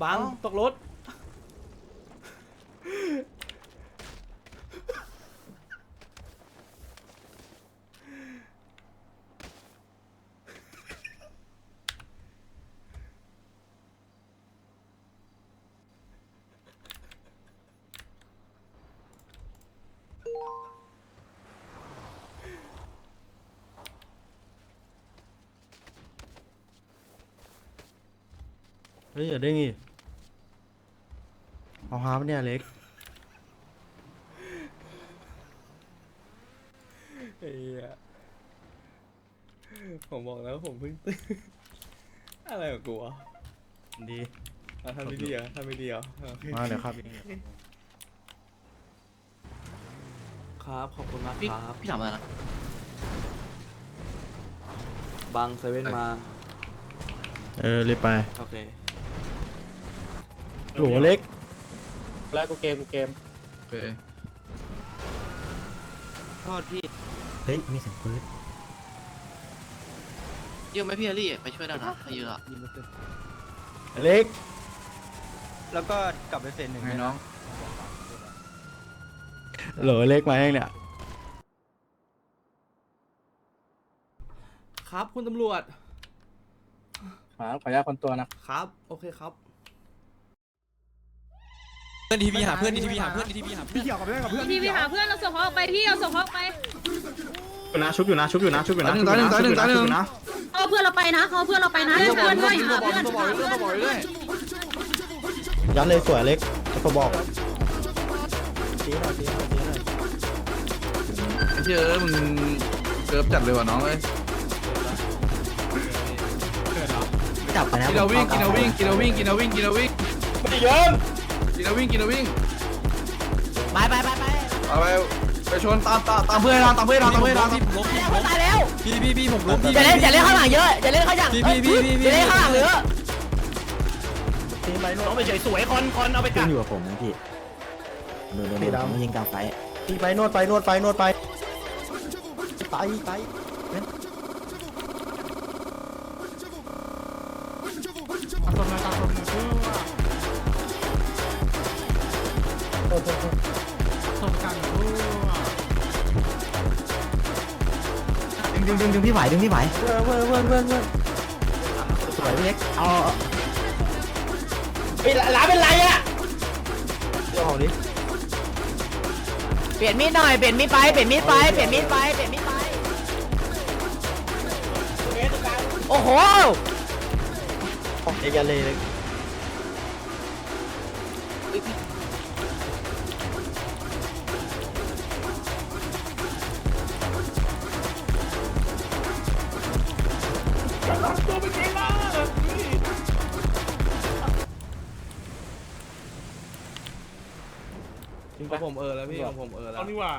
บังตกรถ เฮ้ยอย่าเด้งอีเอาฮาปะเนี่ยเล็กไอ้เหี้ยผมบอกแล้วผมเพิ่งตื่น อะไรของกูวะดีเอาทำไม่ดีเหรอทำไม่ดีเหรอโอเคมาเดี๋ยวครับครับขอบคุณมากพี่ครับพี่ถามอะไรนะบังเซเว่นมา เออรีบไป โอเค โหเล็ก แล้วกูเกมกูเกมโอเคโทษพี่เฮ้ย มีเสียงปืนเยอะไหมพี่แฮร์รี่ไปช่วยได้นะถ้าเยอะอะเล็ก แล้วก็กลับไปเฟสหนึ่งไงน้องโหลเล็กมาเองเนี่ย ครับคุณตำรวจครับขออนุญาตคนตัวนะครับ โอเคครับ เพื่อนทีพีหาเพื่อนทีพีหาเพื่อนทีพีหาเพื่อนพี่พี่หาเพื่อนเราส่งเขาออกไปพี่เอาส่งเขาออกไป อยู่นะชุบอยู่นะชุบอยู่นะชุบอยู่นะตายหนึ่งตายหนึ่งตายหนึ่งตายหนึ่งนะเอาเพื่อนเราไปนะเอาเพื่อนเราไปนะเพื่อนด้วยหาเพื่อนหาเพื่อนยัดเลยสวยเล็กก็บอกไอ้เชื่อมึงเกิร์ฟจัดเลยว่ะน้องเอ้ยจับไปนะกินเอาวิ่งกินเอาวิ่งกินเอาวิ่งกินเอาวิ่งกินเอาวิ่งไม่เยิน กินเอาวิ่งกินเอาวิ่งไปไปไปไปเอาไปไปชนตามตามตามเพื่อนเราตามเพื่อนเราตามเพื่อนเราพี่ผมล้มพี่ผมล้มตายแล้วพี่พี่พี่ผมล้มพี่ อย่าเล่นอย่าเล่นข้างหลังเยอะอย่าเล่นข้างหลังพี่พี่พี่พี่อย่าเล่นข้างหลังเยอะตีไปโน่นต้องไปเฉยสวยคนคนเอาไปกัขึ้ดนอยู่กับผมนะพี่โดนโดนโดนผมยิงกลางไฟตีไปโน่นไปโน่นไปโน่นไปไปไป ดึงดึงดึงดึงพี่ไหวดึงพี่ไหวเพื่อนเพื่อนเพื่อนเพื่อนเพื่อนสวยพี่เล็กเอาเฮ้ยหลาเป็นไรอะเดี๋ยวของดิเปลี่ยนมีดหน่อย เปลี่ยนมีดไป เปลี่ยนมีดไป เปลี่ยนมีดไป เปลี่ยนมีดไป โอ้โหเอกยันเลย เล็กของผมเออแล้วพี่ของผมเออแล้วเอานี่ว่า